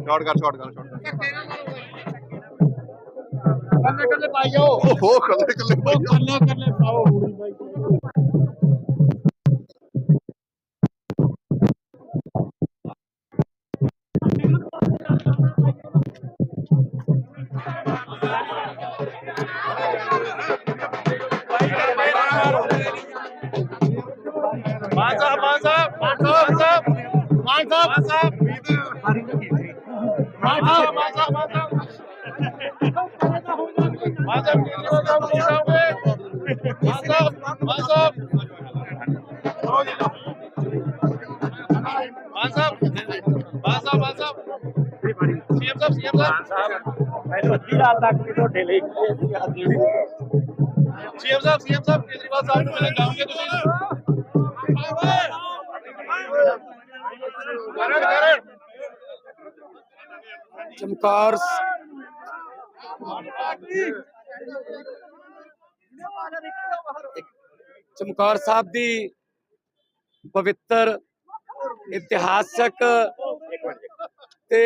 Shot ਕਰ shot ਕਰ shot ਕੱਲੇ ਕੱਲੇ ਪਾਈ ਜਾਓ ਓਹ ਕੱਲੇ ਕੱਲੇ ਪਾਈ ਜਾਓ ਕੱਲੇ ਕੱਲੇ ਪਾਓ ਬਾਈ माझा माझा सीएम साहब सीएम साहब। केजरीवाल साहब ਨੂੰ ਮਿਲਣ ਜਾਓਗੇ ਤੁਸੀਂ ਕਰਨ ਕਰਨ ਚਮਕੌਰ ਚਮਕੌਰ ਸਾਹਿਬ ਦੀ ਪਵਿੱਤਰ ਇਤਿਹਾਸਕ ਤੇ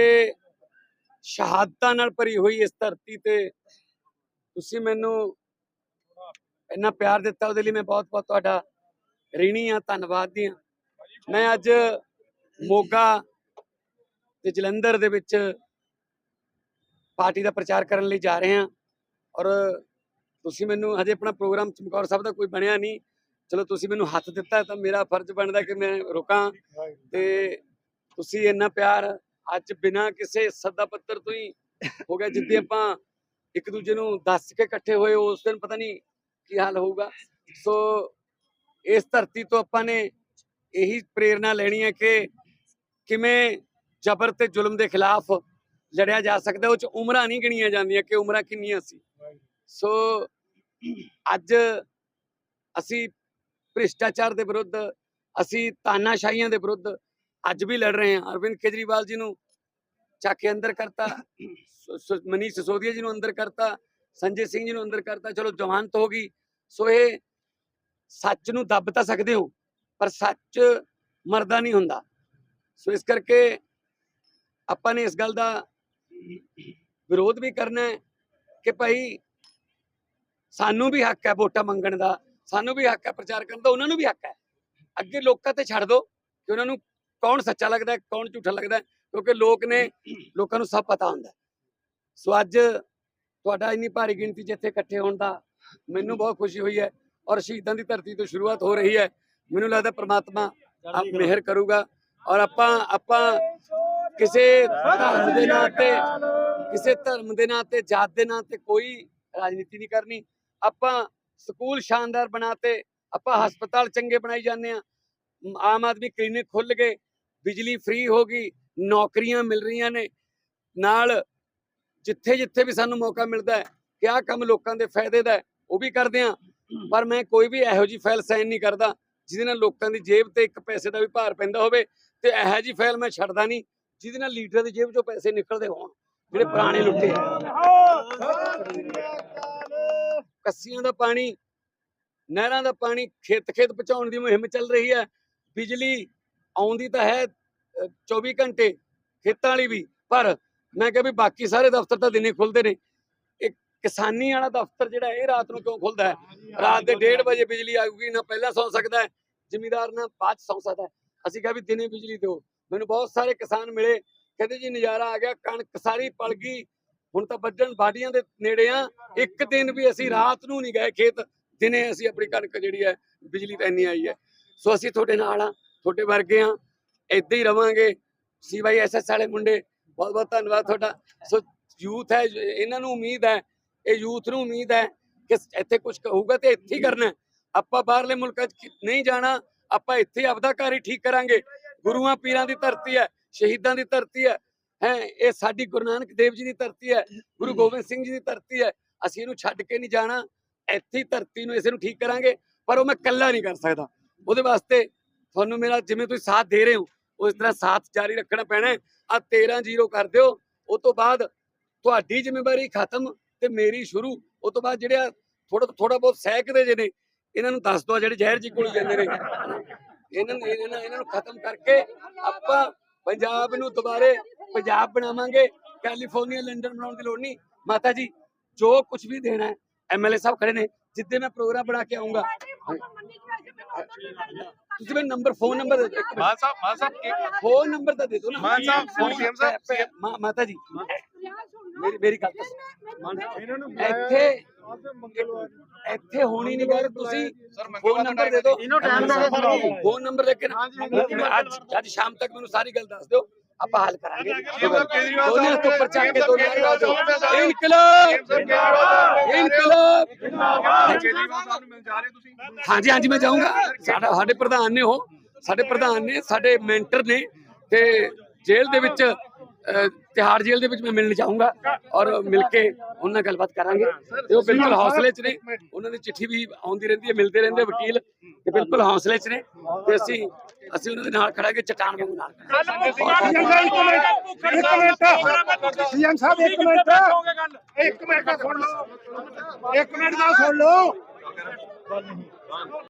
ਸ਼ਹਾਦਤਾਂ ਨਾਲ ਭਰੀ ਹੋਈ ਇਸ ਧਰਤੀ ਤੇ ਤੁਸੀਂ ਮੈਨੂੰ ਇੰਨਾ ਪਿਆਰ ਦਿੱਤਾ, ਉਹਦੇ ਲਈ ਮੈਂ ਬਹੁਤ ਬਹੁਤ ਤੁਹਾਡਾ ঋਣੀ ਆ ਦੀ ਆ ਮੈਂ ਅੱਜ ਮੋਗਾ ਤੇ ਜਲੰਧਰ ਦੇ ਵਿੱਚ ਪਾਰਟੀ ਦਾ ਪ੍ਰਚਾਰ ਕਰਨ ਲਈ ਜਾ ਰਹੇ ਹਾਂ। ਔਰ ਤੁਸੀਂ ਮੈਨੂੰ ਹਜੇ ਆਪਣਾ ਪ੍ਰੋਗਰਾਮ ਚਮਕੌਰ ਸਾਹਿਬ ਦਾ ਕੋਈ ਬਣਿਆ ਨਹੀਂ। ਚਲੋ ਤੁਸੀਂ ਮੈਨੂੰ ਹੱਥ ਦਿੱਤਾ ਤਾਂ ਮੇਰਾ ਫਰਜ਼ ਬਣਦਾ ਕਿ ਮੈਂ ਰੁਕਾਂ। ਤੇ ਤੁਸੀਂ ਇੰਨਾ ਪਿਆਰ ਅੱਜ ਬਿਨਾਂ ਕਿਸੇ ਸੱਦਾ ਪੱਤਰ ਤੋਂ ਹੀ ਹੋ ਗਿਆ, ਜਿੱਦੇ ਆਪਾਂ ਇੱਕ ਦੂਜੇ ਨੂੰ ਦੱਸ ਕੇ ਇਕੱਠੇ ਹੋਏ, ਉਸ ਦਿਨ ਪਤਾ ਨਹੀਂ ਕੀ ਹਾਲ ਹੋਊਗਾ। ਸੋ ਇਸ ਧਰਤੀ ਤੋਂ ਆਪਾਂ ਨੇ ਇਹੀ ਪ੍ਰੇਰਣਾ ਲੈਣੀ ਹੈ ਕਿ ਕਿਵੇਂ ਜ਼ਬਰ ਤੇ ਜ਼ੁਲਮ ਦੇ ਖਿਲਾਫ ਲੜਿਆ ਜਾ ਸਕਦਾ, ਉਹ ਚ ਉਮਰਾਂ ਨਹੀਂ ਗਿਣੀਆਂ ਜਾਂਦੀਆਂ ਕਿ ਉਮਰਾਂ ਕਿੰਨੀਆਂ ਸੀ। ਸੋ ਅੱਜ ਅਸੀਂ ਭ੍ਰਿਸ਼ਟਾਚਾਰ ਦੇ ਵਿਰੁੱਧ, ਅਸੀਂ ਤਾਨਾਸ਼ਾਹੀਆਂ ਦੇ ਵਿਰੁੱਧ ਅੱਜ ਵੀ ਲੜ ਰਹੇ ਹਾਂ। ਅਰਵਿੰਦ ਕੇਜਰੀਵਾਲ ਜੀ ਨੂੰ ਚੱਕ ਕੇ ਅੰਦਰ ਕਰਤਾ ਮਨੀਸ਼ ਸਿਸੋਦੀਆ ਜੀ ਨੂੰ ਅੰਦਰ ਕਰਤਾ, ਸੰਜੇ ਸਿੰਘ ਜੀ ਨੂੰ ਅੰਦਰ ਕਰਤਾ। ਚਲੋ ਜ਼ਮਾਨਤ ਹੋ ਗਈ। ਸੋ ਇਹ ਸੱਚ ਨੂੰ ਦੱਬ ਤਾਂ ਸਕਦੇ ਹੋ, ਪਰ ਸੱਚ ਮਰਦਾ ਨਹੀਂ ਹੁੰਦਾ। ਸੋ ਇਸ ਕਰਕੇ ਆਪਾਂ ਨੇ ਇਸ ਗੱਲ ਦਾ ਵਿਰੋਧ ਵੀ ਕਰਨਾ ਹੈ ਕਿ ਭਾਈ ਸਾਨੂੰ ਵੀ ਹੱਕ ਹੈ ਵੋਟਾਂ ਮੰਗਣ ਦਾ ਸਾਨੂੰ ਵੀ ਹੱਕ ਹੈ ਪ੍ਰਚਾਰ ਕਰਨ ਦਾ ਉਹਨਾਂ ਨੂੰ ਵੀ ਹੱਕ ਹੈ। ਅੱਗੇ ਲੋਕਾਂ ਤੇ ਛੱਡ ਦਿਓ ਕਿ ਉਹਨਾਂ ਨੂੰ ਕੌਣ ਸੱਚਾ ਲੱਗਦਾ ਕੌਣ ਝੂਠਾ ਲੱਗਦਾ ਕਿਉਂਕਿ ਲੋਕ ਨੇ ਲੋਕਾਂ ਨੂੰ ਸਭ ਪਤਾ ਹੁੰਦਾ। ਸੋ ਅੱਜ ਤੁਹਾਡਾ ਇੰਨੀ ਭਾਰੀ ਗਿਣਤੀ ਇੱਥੇ ਇਕੱਠੇ ਹੋਣ ਦਾ ਮੈਨੂੰ ਬਹੁਤ ਖੁਸ਼ੀ ਹੋਈ ਹੈ ਔਰ ਸ਼ਹੀਦਾਂ ਦੀ ਧਰਤੀ ਤੋਂ ਸ਼ੁਰੂਆਤ ਹੋ ਰਹੀ ਹੈ। ਮੈਨੂੰ ਲੱਗਦਾ ਪ੍ਰਮਾਤਮਾ ਆਪ ਮਿਹਰ ਕਰੂਗਾ ਔਰ ਆਪਾਂ ਆਪਾਂ ਕਿਸੇ ਧਰਮ ਦੇ ਨਾਂ ਤੇ, ਕਿਸੇ ਧਰਮ ਦੇ ਨਾਂ ਤੇ, ਜਾਤ ਦੇ ਨਾਂ ਤੇ ਕੋਈ ਰਾਜਨੀਤੀ ਨਹੀਂ ਕਰਨੀ। ਆਪਾਂ ਸਕੂਲ ਸ਼ਾਨਦਾਰ ਬਣਾਤੇ, ਆਪਾਂ ਹਸਪਤਾਲ ਚੰਗੇ ਬਣਾਈ ਜਾਂਦੇ ਆ ਆਮ ਆਦਮੀ ਕਲੀਨਿਕ ਖੁੱਲ ਗਏ, ਬਿਜਲੀ ਫ੍ਰੀ ਹੋ ਗਈ, ਨੌਕਰੀਆਂ ਮਿਲ ਰਹੀਆਂ ਨੇ। ਨਾਲ ਜਿੱਥੇ ਜਿੱਥੇ ਵੀ ਸਾਨੂੰ ਮੌਕਾ ਮਿਲਦਾ ਹੈ ਕਿ ਆਹ ਕੰਮ ਲੋਕਾਂ ਦੇ ਫਾਇਦੇ ਦਾ ਉਹ ਵੀ ਕਰਦੇ ਆ ਪਰ ਮੈਂ ਕੋਈ ਵੀ ਇਹੋ ਜੀ ਫਾਈਲ ਸਾਈਨ ਨਹੀਂ ਕਰਦਾ, ਜਿਹਦੇ ਨਾਲ ਲੋਕਾਂ ਦੀ ਜੇਬ ਤੇ ਇੱਕ ਪੈਸੇ ਦਾ ਵੀ ਭਾਰ ਪੈਂਦਾ ਹੋਵੇ, ਤੇ ਇਹੋ ਜੀ ਫਾਈਲ ਮੈਂ ਛੱਡਦਾ ਨਹੀਂ। ਜਿਹਦੇ ਨਾਲ ਲੀਡਰਾਂ ਦੀ ਜੇਬ ਚੋਂ ਪੈਸੇ ਨਿਕਲਦੇ ਹੋਣ ਜਿਹੜੇ ਪੁਰਾਣੇ ਲੁੱਟੇ ਆ। ਕੱਸੀਆਂ ਦਾ ਪਾਣੀ ਨਹਿਰਾਂ ਦਾ ਪਾਣੀ ਖੇਤ ਖੇਤ ਪਹੁੰਚਾਉਣ ਦੀ ਮੁਹਿੰਮ ਚੱਲ ਰਹੀ ਹੈ। ਬਿਜਲੀ ਆਉਂਦੀ ਤਾਂ ਹੈ ਅ, 24 ਘੰਟੇ ਖੇਤਾਂ ਵਾਲੀ ਵੀ ਪਰ ਮੈਂ ਕਿਹਾ ਵੀ ਬਾਕੀ ਸਾਰੇ ਦਫ਼ਤਰ ਤਾਂ ਦਿਨੇ ਖੁੱਲਦੇ ਨੇ। ਇਹ ਕਿਸਾਨੀ ਵਾਲਾ ਦਫ਼ਤਰ ਜਿਹੜਾ ਇਹ ਰਾਤ ਨੂੰ ਕਿਉਂ ਖੁੱਲਦਾ ਹੈ? ਰਾਤ ਦੇ 1:30 ਵਜੇ ਬਿਜਲੀ ਆਊਗੀ ਨਾ ਪਹਿਲਾਂ ਸੌਂ ਸਕਦਾ ਹੈ ਜ਼ਿਮੀਦਾਰ ਨਾ ਬਾਅਦ ਸੌਂ ਸਕਦਾ ਹੈ। ਅਸੀਂ ਕਿਹਾ ਵੀ ਦਿਨੇ ਬਿਜਲੀ ਦਿਓ। ਮੈਨੂੰ ਬਹੁਤ ਸਾਰੇ ਕਿਸਾਨ ਮਿਲੇ, ਕਹਿੰਦੇ ਜੀ ਨਜ਼ਾਰਾ ਆ ਗਿਆ, ਕਣਕ ਸਾਰੀ ਪਲ ਗਈ, ਹੁਣ ਤਾਂ ਵੱਢਣ ਬਾਡੀਆਂ ਦੇ ਨੇੜੇ ਆ, ਇੱਕ ਦਿਨ ਵੀ ਅਸੀਂ ਰਾਤ ਨੂੰ ਨਹੀਂ ਗਏ ਖੇਤ, ਦਿਨੇ ਅਸੀਂ ਆਪਣੀ ਕਣਕ ਜਿਹੜੀ ਹੈ, ਬਿਜਲੀ ਤਾਂ ਇੰਨੀ ਆਈ ਹੈ। ਸੋ ਅਸੀਂ ਤੁਹਾਡੇ ਨਾਲ ਆ, ਤੁਹਾਡੇ ਵਰਗੇ ਆ, ਏਦਾਂ ਹੀ ਰਵਾਂਗੇ। ਸੀ ਬਾਈ ਐਸਐਸ ਵਾਲੇ ਮੁੰਡੇ, ਬਹੁਤ ਬਹੁਤ ਧੰਨਵਾਦ ਤੁਹਾਡਾ। ਸੋ ਯੂਥ ਹੈ, ਇਹਨਾਂ ਨੂੰ ਉਮੀਦ ਹੈ, ਇਹ ਯੂਥ ਨੂੰ ਉਮੀਦ ਹੈ ਕਿ ਇੱਥੇ ਕੁਝ ਹੋਊਗਾ ਤੇ ਇੱਥੇ ਹੀ ਕਰਨਾ ਆਪਾਂ ਬਾਹਰਲੇ ਮੁਲਕਾਂ 'ਚ ਨਹੀਂ ਜਾਣਾ ਆਪਾਂ ਇੱਥੇ ਹੀ ਆਪਦਾ ਘਰ ਹੀ ਠੀਕ ਕਰਾਂਗੇ। ਗੁਰੂਆਂ ਪੀਰਾਂ ਦੀ ਧਰਤੀ ਹੈ, ਸ਼ਹੀਦਾਂ ਦੀ ਧਰਤੀ ਹੈ ਹੈ, ਇਹ ਸਾਡੀ ਗੁਰੂ ਨਾਨਕ ਦੇਵ ਜੀ ਦੀ ਧਰਤੀ ਹੈ, ਗੁਰੂ ਗੋਬਿੰਦ ਸਿੰਘ ਜੀ ਦੀ ਧਰਤੀ ਹੈ। ਅਸੀਂ ਇਹਨੂੰ ਛੱਡ ਕੇ ਨਹੀਂ ਜਾਣਾ, ਇੱਥੇ ਹੀ ਧਰਤੀ ਨੂੰ ਇਸੇ ਨੂੰ ਠੀਕ ਕਰਾਂਗੇ, ਪਰ ਉਹ ਮੈਂ ਇਕੱਲਾ ਨਹੀਂ ਕਰ ਸਕਦਾ। ਉਹਦੇ ਵਾਸਤੇ ਤੁਹਾਨੂੰ ਮੇਰਾ ਜਿਵੇਂ ਤੁਸੀਂ ਸਾਥ ਦੇ ਰਹੇ ਹੋ, ਉਸ ਤਰ੍ਹਾਂ ਸਾਥ ਜਾਰੀ ਰੱਖਣਾ ਪੈਣਾ ਹੈ। ਆ 13 ਜ਼ੀਰੋ ਕਰ ਦਿਓ ਉਸ ਤੋਂ ਬਾਅਦ ਤੁਹਾਡੀ ਜ਼ਿੰਮੇਵਾਰੀ ਖਤਮ ਤੇ ਮੇਰੀ ਸ਼ੁਰੂ। ਉਸ ਤੋਂ ਬਾਅਦ ਜਿਹੜੇ ਥੋੜਾ ਥੋੜਾ ਬਹੁਤ ਸਹਿਕਦੇ ਜਿਹੇ ਨੇ ਇਹਨਾਂ ਨੂੰ ਦੱਸ ਦਿਓ ਜਿਹੜੇ ਜ਼ਹਿਰ ਜੀ ਕੋਲ ਜਾਂਦੇ ਨੇ। ਇਹਨਾਂ ਨੂੰ ਇਹਨਾਂ ਇਹਨਾਂ ਨੂੰ ਖਤਮ ਕਰਕੇ ਆਪਾਂ ਪੰਜਾਬ ਨੂੰ ਦੁਬਾਰੇ ਪੰਜਾਬ ਬਣਾਵਾਂਗੇ। ਕੈਲੀਫੋਰਨੀਆ ਲੰਡਨ ਬਣਾਉਣ ਦੀ ਲੋੜ ਨਹੀਂ। ਮਾਤਾ ਜੀ ਜੋ ਕੁਝ ਵੀ ਦੇਣਾ ਹੈ ਐਮਐਲਏ ਸਾਹਿਬ ਖੜੇ ਨੇ। ਜਿੱਦੇ ਮੈਂ ਪ੍ਰੋਗਰਾਮ ਬਣਾ ਕੇ ਆਉਂਗਾ। ਤੁਸੀਂ ਮੈਨੂੰ ਨੰਬਰ ਫੋਨ ਨੰਬਰ ਦੇ ਮਾਨ ਸਾਹਿਬ ਮਾਨ ਸਾਹਿਬ ਫੋਨ ਨੰਬਰ ਤਾਂ ਦੇ ਦਿਓ ਨਾ। ਮਾਨ ਸਾਹਿਬ, ਫੋਨ- ਸਾਹਿਬ, ਮਾਤਾ ਜੀ ਮੇਰੀ ਮੇਰੀ ਗੱਲ। ਇੱਥੇ ਇੱਥੇ ਹੋਣੀ ਨਹੀਂ ਗੱਲ ਤੁਸੀਂ ਫੋਨ ਦਾ ਨੰਬਰ ਦੇ ਦਿਓ। ਇਹਨੂੰ time ਦਿਓ ਸਰ। ਫੋਨ ਨੰਬਰ ਲੈ ਕੇ ਅੱਜ ਅੱਜ ਸ਼ਾਮ ਤੱਕ ਮੈਨੂੰ ਸਾਰੀ ਗੱਲ ਦੱਸ ਦਿਓ। ਆਪਾਂ ਹੱਲ ਕਰਾਂਗੇ। ਦੋਨੇ ਤੋਂ ਉੱਪਰ ਚੱਕ ਕੇ ਦੋਨੇ ਜਾਓ ਸਾਹਿਬ ਇਨਕਲਾਬ! ਇਨਕਲਾਬ! ਹਾਂਜੀ ਹਾਂਜੀ ਮੈਂ ਜਾਊਂਗਾ। ਸਾਡਾ ਸਾਡੇ ਪ੍ਰਧਾਨ ਨੇ ਉਹ। ਸਾਡੇ ਪ੍ਰਧਾਨ ਨੇ ਸਾਡੇ ਮੈਂਟਰ ਨੇ ਤੇ ਜੇਲ੍ਹ ਦੇ ਵਿੱਚ ਤਿਹਾੜ ਜੇਲ੍ਹ ਦੇ ਵਿੱਚ ਮੈਂ ਮਿਲਣ ਜਾਊਂਗਾ ਔਰ ਮਿਲ ਕੇ ਉਹਨਾਂ ਨਾਲ ਗੱਲਬਾਤ ਕਰਾਂਗੇ। ਤੇ ਉਹ ਬਿਲਕੁਲ ਹੌਸਲੇ 'ਚ ਨੇ। ਉਹਨਾਂ ਦੀ ਚਿੱਠੀ ਵੀ ਆਉਂਦੀ ਰਹਿੰਦੀ ਹੈ ਮਿਲਦੇ ਰਹਿੰਦੇ ਵਕੀਲ। ਤੇ ਬਿਲਕੁਲ ਹੌਸਲੇ 'ਚ ਨੇ। ਤੇ ਅਸੀਂ ਅਸੀਂ ਉਹਨਾਂ ਦੇ ਨਾਲ ਖੜਾਂਗੇ ਚਟਾਨ ਵਾਂਗੂ ਨਾਲ ਖੜਾਂਗੇ। ਸੀਐਮ ਸਾਹਿਬ ਇੱਕ ਮਿੰਟ। ਇੱਕ ਮਿੰਟ ਦਾ ਸੁਣ ਲਓ। ਇੱਕ ਮਿੰਟ ਦਾ ਸੁਣ ਲਓ।